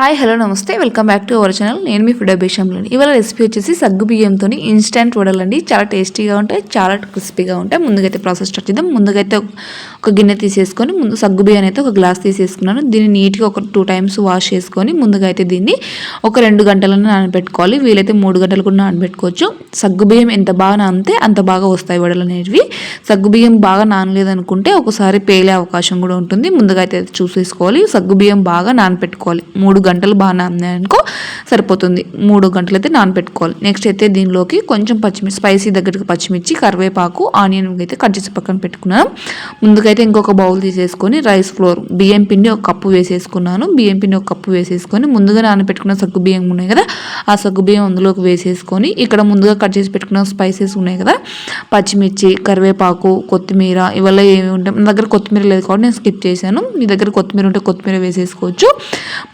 Hi hello నమస్తే. Welcome back to our channel. నేను మీ ఫుడ్ అభిషంలోని ఇవాళ రెసిపీ వచ్చేసి సగ్గు బియ్యంతో ఇన్స్టెంట్ వడలండి చాలా టేస్టీగా ఉంటాయి చాలా క్రిస్పీగా ఉంటాయి. ముందుగైతే ప్రాసెస్ స్టార్ట్ చేద్దాం. ముందుగైతే ఒక గిన్నె తీసేసుకొని ముందు సగ్గు బియ్యం అయితే ఒక గ్లాస్ తీసేసుకున్నాను. దీన్ని నీట్గా ఒక టూ టైమ్స్ వాష్ చేసుకొని ముందుగా అయితే దీన్ని ఒక రెండు గంటలను నానబెట్టుకోవాలి. వీలైతే మూడు గంటలు కూడా నానబెట్టుకోవచ్చు. సగ్గు బియ్యం ఎంత బాగా నానితే అంత బాగా వస్తాయి వడలు అనేవి సగ్గు బియ్యం బాగా నానలేదనుకుంటే ఒకసారి పేలే అవకాశం కూడా ఉంటుంది. ముందుగా అయితే చూసేసుకోవాలి. సగ్గు బియ్యం బాగా నానబెట్టుకోవాలి. మూడు గంటలు బాగా నానాయనుకో సరిపోతుంది. మూడు గంటలు అయితే నానబెట్టుకోవాలి. నెక్స్ట్ అయితే దీనిలోకి కొంచెం పచ్చిమిర్చి స్పైసీ దగ్గరికి పచ్చిమిర్చి కరివేపాకు ఆనియన్ అయితే కట్ చేసి పక్కన పెట్టుకున్నాను. ముందుకైతే ఇంకొక బౌల్ తీసేసుకొని రైస్ ఫ్లోర్ బియ్యం పిండి ఒక కప్పు వేసేసుకున్నాను. బియ్యం పిండి ఒక కప్పు వేసేసుకొని ముందుగా నానబెట్టుకున్న సగ్గు బియ్యం ఉన్నాయి కదా ఆ సగ్గుబియ్యం అందులోకి వేసేసుకొని ఇక్కడ ముందుగా కట్ చేసి పెట్టుకున్న స్పైసెస్ ఉన్నాయి కదా? పచ్చిమిర్చి కరివేపాకు కొత్తిమీర ఇవల్ల ఏమి ఉంటాయి నా దగ్గర కొత్తిమీర లేదు కాబట్టి నేను స్కిప్ చేశాను. మీ దగ్గర కొత్తిమీర ఉంటే కొత్తిమీర వేసేసుకోవచ్చు.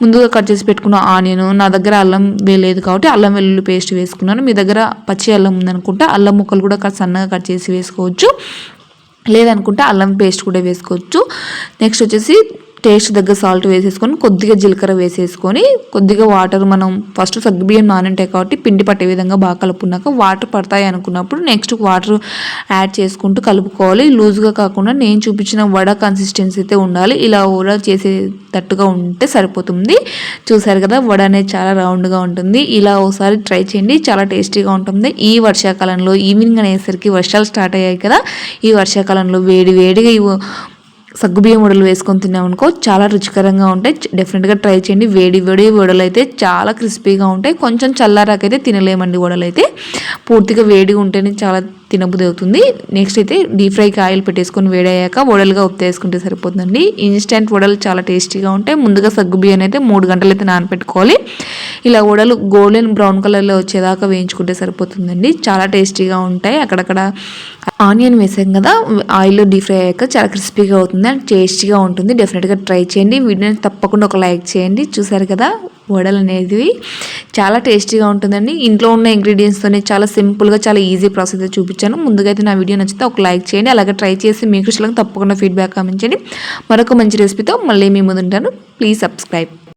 ముందుగా కట్ చేసి పెట్టుకున్న ఆనియన్ నా దగ్గర అల్లం వేయలేదు కాబట్టి అల్లం వెల్లుల్లి పేస్ట్ వేసుకున్నాను. మీ దగ్గర పచ్చి అల్లం ఉందనుకుంటే అల్లం ముక్కలు కూడా సన్నగా కట్ చేసి వేసుకోవచ్చు. లేదనుకుంటే అల్లం పేస్ట్ కూడా వేసుకోవచ్చు. నెక్స్ట్ వచ్చేసి టేస్ట్ దగ్గర సాల్ట్ వేసేసుకొని కొద్దిగా జీలకర్ర వేసేసుకొని కొద్దిగా వాటర్ మనం ఫస్ట్ సగ్గుబియ్యం నానంటాయి కాబట్టి పిండి పట్టే విధంగా బాగా కలుపుకున్నాక వాటర్ పడతాయి అనుకున్నప్పుడు నెక్స్ట్ వాటర్ యాడ్ చేసుకుంటూ కలుపుకోవాలి. లూజ్గా కాకుండా నేను చూపించిన వడ కన్సిస్టెన్సీ అయితే ఉండాలి. ఇలా వడ చేసేటట్టుగా ఉంటే సరిపోతుంది. చూసారు కదా వడ అనేది చాలా రౌండ్గా ఉంటుంది. ఇలా ఒకసారి ట్రై చేయండి. చాలా టేస్టీగా ఉంటుంది. ఈ వర్షాకాలంలో ఈవినింగ్ అనేసరికి వర్షాలు స్టార్ట్ అయ్యాయి కదా ఈ వర్షాకాలంలో వేడి వేడిగా సగ్గుబియ్యం వడలు వేసుకొని తిన్నామనుకో చాలా రుచికరంగా ఉంటాయి. డెఫినెట్గా ట్రై చేయండి. వేడి వేడి వడలు అయితే చాలా క్రిస్పీగా ఉంటాయి. కొంచెం చల్లారాకైతే తినలేమండి వడలు అయితే పూర్తిగా వేడిగా ఉంటేనే చాలా తినబుద్ధి అవుతుంది నెక్స్ట్ అయితే డీప్ ఫ్రైకి ఆయిల్ పెట్టేసుకొని వేడయ్యాక వడలుగా ఉప్పేసుకుంటే సరిపోతుందండి. ఇన్స్టెంట్ వడలు చాలా టేస్టీగా ఉంటాయి. ముందుగా సగ్గుబియ్యం అయితే మూడు గంటలు అయితే నానపెట్టుకోవాలి. ఇలా వడలు గోల్డెన్ బ్రౌన్ కలర్లో వచ్చేదాకా వేయించుకుంటే సరిపోతుందండి. చాలా టేస్టీగా ఉంటాయి. అక్కడక్కడ ఆనియన్ వేసాం కదా ఆయిల్లో డీప్ ఫ్రై అయ్యాక చాలా క్రిస్పీగా అవుతుంది. అండ్ టేస్టీగా ఉంటుంది. డెఫినెట్గా ట్రై చేయండి. వీడియోని తప్పకుండా ఒక లైక్ చేయండి. చూసారు కదా వడలు అనేది చాలా టేస్టీగా ఉంటుందండి. ఇంట్లో ఉన్న ఇంగ్రీడియంట్స్తోనే చాలా సింపుల్గా చాలా ఈజీ ప్రాసెస్ చూపించాను. ముందుగా అయితే నా వీడియో నచ్చితే ఒక లైక్ చేయండి. అలాగే ట్రై చేసి మీకు ఇష్టం తప్పకుండా ఫీడ్బ్యాక్ కామెంట్ మరొక మంచి రెసిపీతో మళ్ళీ మీ ముందుంటాను ప్లీజ్ సబ్స్క్రైబ్